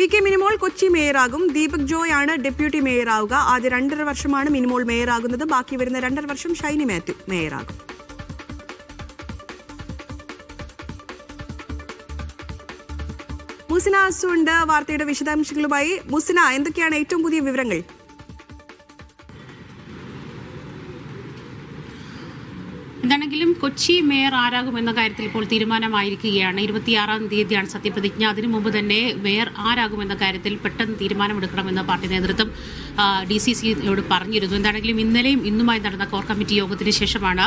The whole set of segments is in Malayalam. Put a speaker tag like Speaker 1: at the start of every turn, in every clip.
Speaker 1: വി കെ മിനിമോൾ കൊച്ചി മേയറാകും. ദീപക് ജോയ് ആണ് ഡെപ്യൂട്ടി മേയറാവുക. ആദ്യ രണ്ടര വർഷമാണ് മിനിമോൾ മേയറാകുന്നത്. ബാക്കി വരുന്ന രണ്ടര വർഷം ഷൈനി മാത്യു മേയറാകും. മുസിന അസുണ്ട് വാർത്തയുടെ വിശദാംശങ്ങളുമായി. മുസിന എന്തൊക്കെയാണ് ഏറ്റവും പുതിയ വിവരങ്ങൾ?
Speaker 2: എന്താണെങ്കിലും കൊച്ചി മേയർ ആരാകുമെന്ന കാര്യത്തിൽ ഇപ്പോൾ തീരുമാനമായിരിക്കുകയാണ്. ഇരുപത്തിയാറാം തീയതിയാണ് സത്യപ്രതിജ്ഞ. അതിനു മുമ്പ് തന്നെ മേയർ ആരാകുമെന്ന കാര്യത്തിൽ പെട്ടെന്ന് തീരുമാനമെടുക്കണമെന്ന് പാർട്ടി നേതൃത്വം ഡി സി സിയോട് പറഞ്ഞിരുന്നു. എന്താണെങ്കിലും ഇന്നലെയും ഇന്നുമായി നടന്ന കോർ കമ്മിറ്റി യോഗത്തിന് ശേഷമാണ്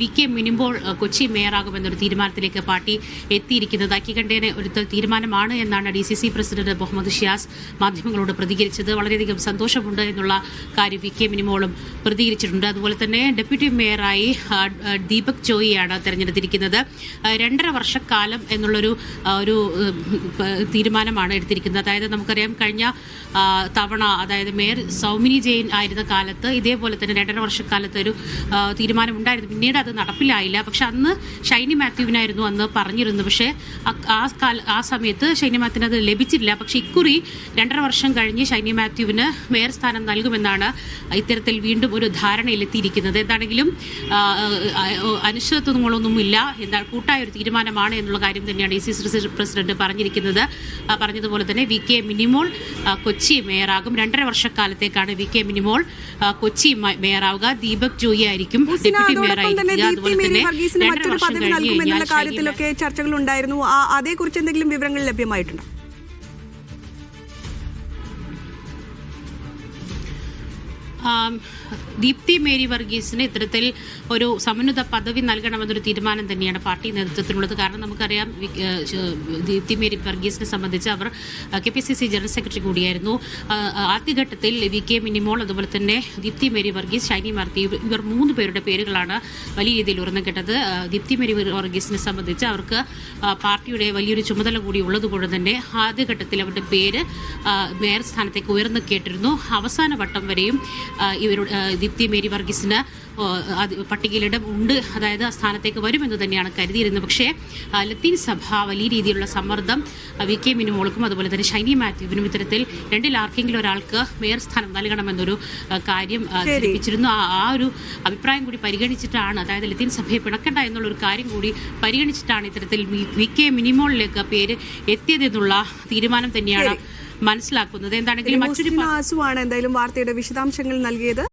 Speaker 2: വി കെ മിനിമ്പോൾ കൊച്ചി മേയറാകുമെന്നൊരു തീരുമാനത്തിലേക്ക് പാർട്ടി എത്തിയിരിക്കുന്നത്. അക്കികണ്ടേനെ ഒരു തീരുമാനമാണ് എന്നാണ് D C C president Muhammad Shiyas മാധ്യമങ്ങളോട് പ്രതികരിച്ചത്. വളരെയധികം സന്തോഷമുണ്ട് എന്നുള്ള കാര്യം വി കെ മിനിമോളും പ്രതികരിച്ചിട്ടുണ്ട്. അതുപോലെ തന്നെ ഡെപ്യൂട്ടി മേയറായി ദീപക് ചോയിയാണ് തെരഞ്ഞെടുത്തിരിക്കുന്നത്. രണ്ടര വർഷക്കാലം എന്നുള്ളൊരു ഒരു തീരുമാനമാണ് എടുത്തിരിക്കുന്നത്. അതായത് നമുക്കറിയാം കഴിഞ്ഞ തവണ അതായത് മേയർ സൗമിനി ജെയിൻ ആയിരുന്ന കാലത്ത് ഇതേപോലെ തന്നെ രണ്ടര വർഷക്കാലത്ത് ഒരു തീരുമാനമുണ്ടായിരുന്നു പിന്നീട് അത് നടപ്പിലായില്ല. പക്ഷെ അന്ന് ഷൈനി മാത്യുവിനായിരുന്നു അന്ന് പറഞ്ഞിരുന്നു പക്ഷേ ആ കാല ആ സമയത്ത് ഷൈനി മാത്യുവിന് അത് ലഭിച്ചില്ല പക്ഷെ ഇക്കുറി രണ്ടര വർഷം കഴിഞ്ഞ് ഷൈനി മാത്യുവിന് മേയർ സ്ഥാനം നൽകുമെന്നാണ് ഇത്തരത്തിൽ വീണ്ടും ഒരു ധാരണയിലെത്തിയിരിക്കുന്നത്. എന്താണെങ്കിലും അനിശ്ചിതത്വങ്ങളൊന്നും ഇല്ല എന്താ കൂട്ടായ ഒരു തീരുമാനമാണ് എന്നുള്ള കാര്യം തന്നെയാണ് ഇ സി സി പ്രസിഡന്റ് പറഞ്ഞിരിക്കുന്നത്. പറഞ്ഞതുപോലെ തന്നെ വി കെ മിനിമോൾ കൊച്ചി മേയറാകും. രണ്ടര വർഷക്കാലത്തേക്കാണ് വി കെ മിനിമോൾ കൊച്ചി മേയറാവുക. ദീപക് ജോയി ആയിരിക്കും ഡെപ്യൂട്ടി
Speaker 1: മേയറായിരിക്കും
Speaker 2: മേയറായിരിക്കുക അതുപോലെ തന്നെ
Speaker 1: മറ്റൊരു പദവി നൽകുമെന്നുള്ള കാര്യത്തിലൊക്കെ ചർച്ചകളുണ്ടായിരുന്നു. ആ അതേക്കുറിച്ച് എന്തെങ്കിലും വിവരങ്ങൾ ലഭ്യമായിട്ടുണ്ടോ?
Speaker 2: ദീപ്തി മേരി വർഗീസിന് ഇത്തരത്തിൽ ഒരു സമന്വിത പദവി നൽകണമെന്നൊരു തീരുമാനം തന്നെയാണ് പാർട്ടി നേതൃത്വത്തിനുള്ളത് കാരണം നമുക്കറിയാം ദീപ്തി മേരി വർഗീസിനെ സംബന്ധിച്ച് അവർ K P C C general secretary കൂടിയായിരുന്നു. ആദ്യഘട്ടത്തിൽ വി കെ മിനിമോൾ അതുപോലെ തന്നെ ദീപ്തി മേരി വർഗീസ് ഷൈനി മാർത്തി ഇവർ- മൂന്ന് പേരുടെ പേരുകളാണ് വലിയ രീതിയിൽ ഉയർന്നു കേട്ടത്. ദീപ്തി മേരി വർഗീസിനെ സംബന്ധിച്ച് അവർക്ക് പാർട്ടിയുടെ വലിയൊരു ചുമതല കൂടി ഉള്ളതുകൊണ്ട് തന്നെ ആദ്യഘട്ടത്തിൽ അവരുടെ പേര് മേയർ സ്ഥാനത്തേക്ക് ഉയർന്നു കേട്ടിരുന്നു. അവസാന വട്ടം വരെയും ഇവരുടെ ദീപ്തി മേരി വർഗീസിന് പട്ടികയിലിടം ഉണ്ട്. അതായത് ആ സ്ഥാനത്തേക്ക് വരുമെന്ന് തന്നെയാണ് കരുതിയിരുന്നത്. പക്ഷേ ലത്തീൻ സഭ വലിയ രീതിയിലുള്ള സമ്മർദ്ദം വി കെ മിനുമോൾക്കും അതുപോലെ തന്നെ ഷൈനി മാത്യുവിനും ഇത്തരത്തിൽ രണ്ടിൽ ആർക്കെങ്കിലും ഒരാൾക്ക് മേയർ സ്ഥാനം നൽകണമെന്നൊരു കാര്യം ധരിപ്പിച്ചിരുന്നു. ആ ആ ഒരു അഭിപ്രായം കൂടി പരിഗണിച്ചിട്ടാണ് അതായത് ലത്തീൻ സഭയെ പിണക്കണ്ട എന്നുള്ള ഒരു കാര്യം കൂടി പരിഗണിച്ചിട്ടാണ് ഇത്തരത്തിൽ വി കെ മിനിമോളിലേക്ക് പേര് എത്തിയതെന്നുള്ള തീരുമാനം തന്നെയാണ് മനസ്സിലാക്കുന്നത്. എന്താണെങ്കിലും മറ്റൊരു
Speaker 1: മുസ്ലിം ആസു ആണ് എന്തായാലും വാർത്തയുടെ വിശദാംശങ്ങൾ നൽകിയത്.